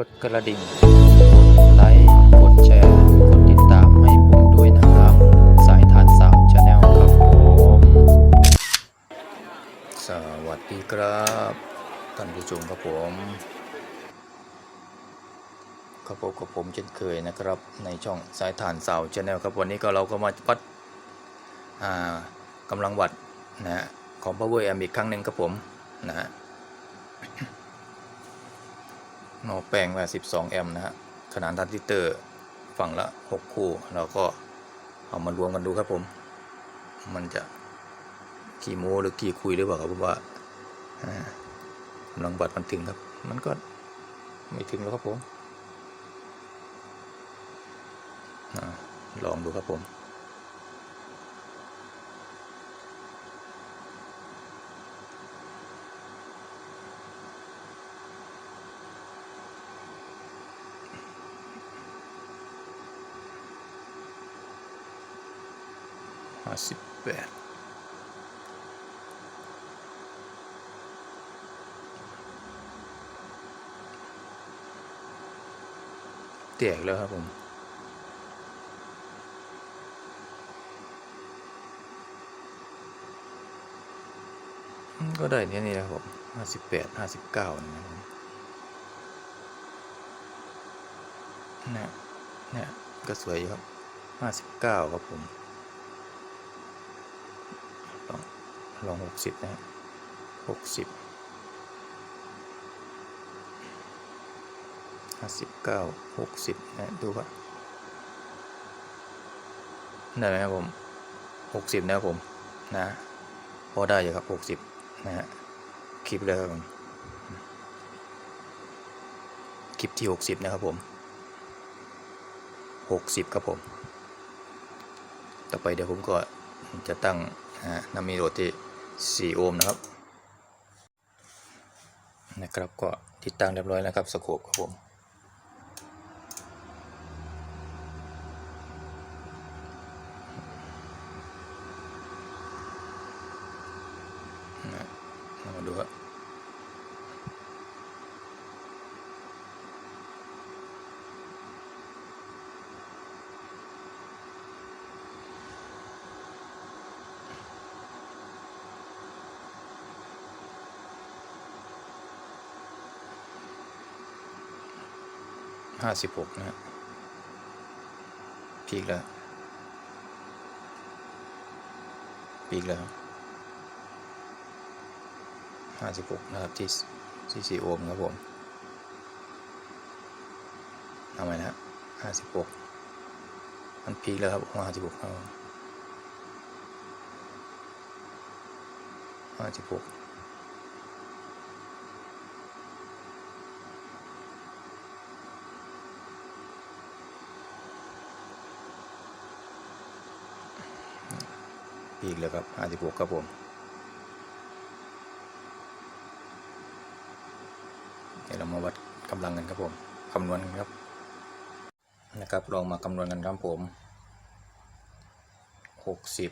กดกระดิ่ง กดไลค์ กดแชร์ กดติดตามให้ผมด้วยนะครับ สายทานสาวชาแนลครับผม สวัสดีครับท่านผู้ชมครับผมก็พบกับผมเช่นเคยนะครับ ในช่องสายทานสาวชาแนลครับวันนี้ก็เราก็มาวัดอ่ากำลังวัดนะฮะของ Power Amp อีกครั้งหนึ่งครับผมนะ ฮะหม้อแปลงว่า12 แอมป์นะฮะขนาดทรานซิเตอร์ฝั่งละ 6 คู่ เราก็เอามารวมกันดูครับผม มันจะกี่โมหรือกี่คุยหรือเปล่าครับผมว่ากำลังบัดมันถึงครับ มันก็ไม่ถึงแล้วครับผมอลองดูครับผม สิบแปดแตกแล้วครับผม ก็ได้แค่นี้นะครับผมห้าสิบแปดห้าสิบเก้านะครับเนี่ยเนี่ยก็สวยอยู่ครับห้าสิบเก้าครับผม ลอง ลองหกสิบนะฮะหกสิบห้าสิบเก้าหกสิบนะดูครับได้ไหมครับผมหกสิบนะครับผมนะพอได้อยู่ครับหกสิบนะฮะคลิปเลยครับผมคลิปที่หกสิบนะครับผมหกสิบครับผม ต่อไปเดี๋ยวผมก็จะตั้งนะน้ำมีโหลดที่ 4 โอห์มนะครับ นะครับก็ติดตั้งเรียบร้อยแล้วครับสโคปครับผม นะเรามาดูครับ ห้าสิบหกนะฮะพีกแล้วพีกแล้วห้าสิบหกนะครับที่ที่สี่โอห์มครับผมเอาไมนะห้าสิบหกมันพีกแล้วครับห้าสิบหกห้าสิบหก ปีกเลยครับห้าสิบหกครับผมเดี๋ยวเรามาวัดกำลังกันครับผมคำนวณกันครับนะครับลองมาคำนวณกันครับผมหกสิบ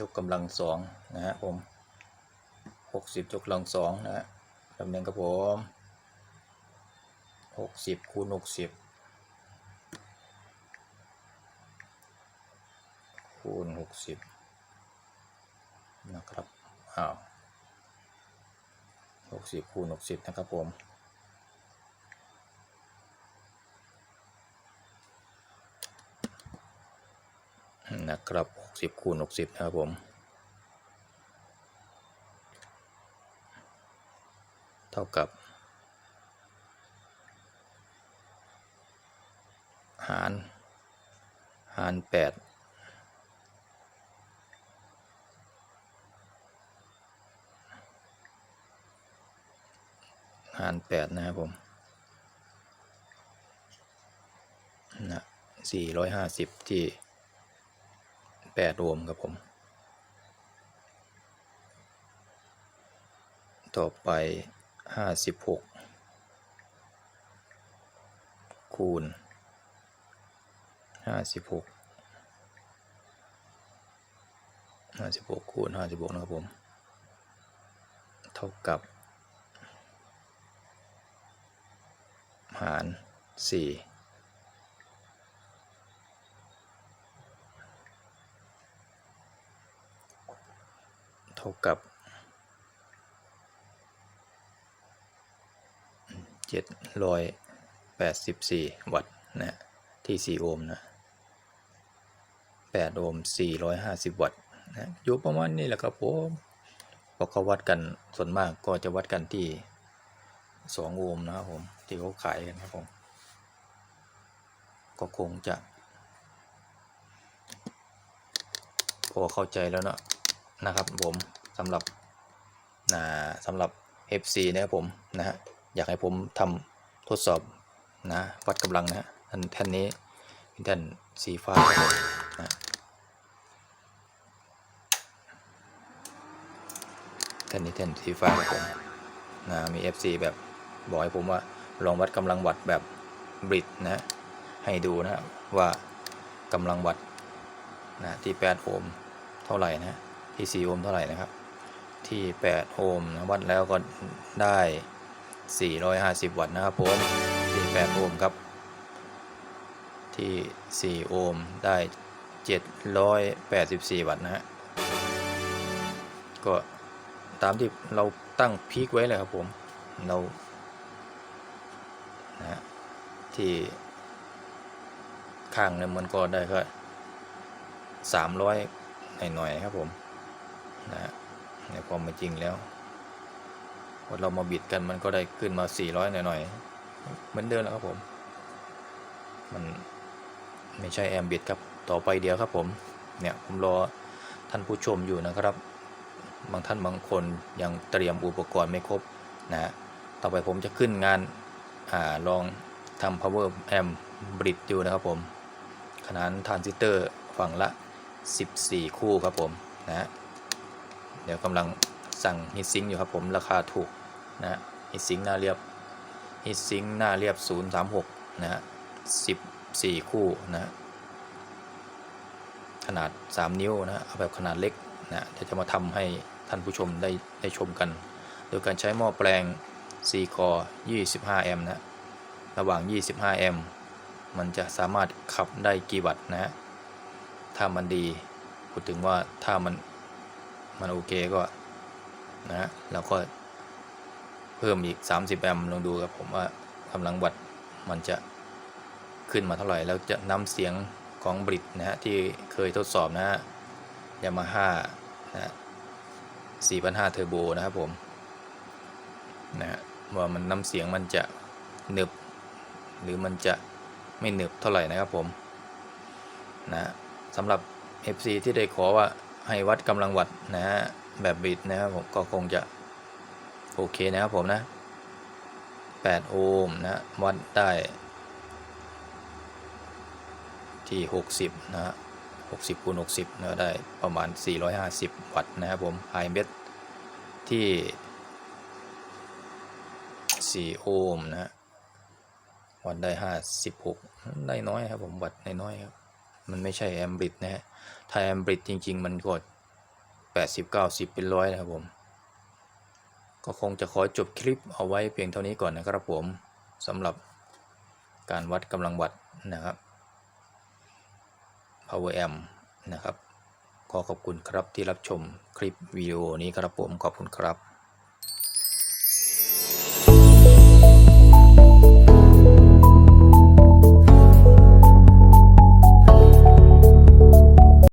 ยกกำลังสองนะฮะผมหกสิบยกกำลังสองนะฮะคำนวณครับผมหกสิบคูณหกสิบ คู ณหกสิบนะครับ อ้าวหกสิบคูณหกสิบนะครับผม นะครับหกสิบคูณหกสิบนะครับผมเท่ากับ หาร หารแปดารแปดนะครับผมนะสี่ร้อยห้าสิบที่แปดรวมครับผม ต่อไปห้าสิบหกคูณห้าสิบหกห้าสิบหกคูณห้าสิบหกนะครับผม เท่ากับ หารสี่เท่ากับเจ็ดร้อยแปดสิบสี่วัตต์นะที่สี่โอห์มนะแปดโอห์มสี่ร้อยห้าสิบวัตต์นะอยู่ประมาณนี้แหละครับผมเพราะเขาวัดกันส่วนมากก็จะวัดกันที่สองโอห์มนะครับผม ที่เขาขายกันครับผม ก็คงจะ พอเข้าใจแล้วเนอะนะครับผมสำหรับนะสำหรับ FC นะครับผมนะฮะอยากให้ผมทำทดสอบนะวัดกำลังนะฮะท่านแท่นนี้เป็นแท่นสีฟ้าผมนะแท่นนี้แท่นสีฟ้าครับผมนะมี FC แบบบอกให้ผมว่า ลองวัดกำลังวัดแบบบริดนะให้ดูนะว่ากำลังวัดนะที่ 8 โอห์มเท่าไหร่นะที่ 4 โอห์มเท่าไหร่นะครับ ที่ 8 โอห์มวัดแล้วก็ได้ 450 วัตต์นะครับผมที่ 8 โอห์มครับ ที่ 4 โอห์มได้ 784 วัตต์นะฮะก็ตามที่เราตั้งพีคไว้เลยครับผมเรา นะที่ข้างเนี่ยมันก็ได้ก็สามร้อยหน่อยๆครับผมนะในความเป็นจริงแล้วพอเรามาบิดกันมันก็ได้ขึ้นมา400หน่อยๆเหมือนเดิมแล้วครับผม มันไม่ใช่แอมบิดครับต่อไปเดียวครับผมเนี่ยผมรอท่านผู้ชมอยู่นะครับ บางท่านบางคนยังเตรียมอุปกรณ์ไม่ครบนะฮะต่อไปผมจะขึ้นงาน อ่าลองทำ power amp บริดอยู่นะครับผม ขนาดทรานซิสเตอร์ฝั่งละ 14 คู่ครับผมนะ เดี๋ยวกำลังสั่งฮิตซิงอยู่ครับผมราคาถูกนะฮิตซิงหน้าเรียบฮิตซิงหน้าเรียบ 036 นะฮะ14 คู่นะ ขนาด 3 นิ้วนะฮะเอาแบบขนาดเล็กนะเดี๋ยวจะมาทำให้ท่านผู้ชมได้ได้ชมกัน โดยการใช้หม้อแปลง 4คอ25 แอมป์นะ ระหว่าง 25 แอมป์ มันจะสามารถขับได้กี่วัตต์นะ ถ้ามันดี พูดถึงว่าถ้ามัน มันโอเคก็นะฮะเราก็เพิ่มอีก 30 แอมป์ลองดูครับผมว่ากำลังวัตต์มันจะขึ้นมาเท่าไหร่ แล้วจะนำเสียงของบริดนะฮะที่เคยทดสอบนะฮะยามาฮ่านะฮะ4,500เทอร์โบนะครับผมนะฮะ ว่ามันน้ำเสียงมันจะหนึบ หรือมันจะไม่หนึบเท่าไหร่นะครับผมนะสำหรับ FC ที่ได้ขอว่าให้วัดกำลังวัดนะฮะแบบบิดนะครับผมก็คงจะโอเคนะครับผมนะ 8 โอห์มนะวัดได้ที่ 60 นะฮะ60คูณ60นะได้ประมาณ 450 วัตต์นะครับผมไฮเมดที่ 4โอห์มนะฮะวัดได้56ได้น้อยครับผมวัดได้น้อยครับ มันไม่ใช่แอมบริดนะฮะถ้าแอมบริดจริง ๆ มันกด80 90เป็นร้อยนะครับผม ก็คงจะขอจบคลิปเอาไว้เพียงเท่านี้ก่อนนะครับผมสำหรับการวัดกำลังวัดนะครับ power amp นะครับ ขอขอบคุณครับที่รับชมคลิปวิดีโอนี้ครับผมขอบคุณครับ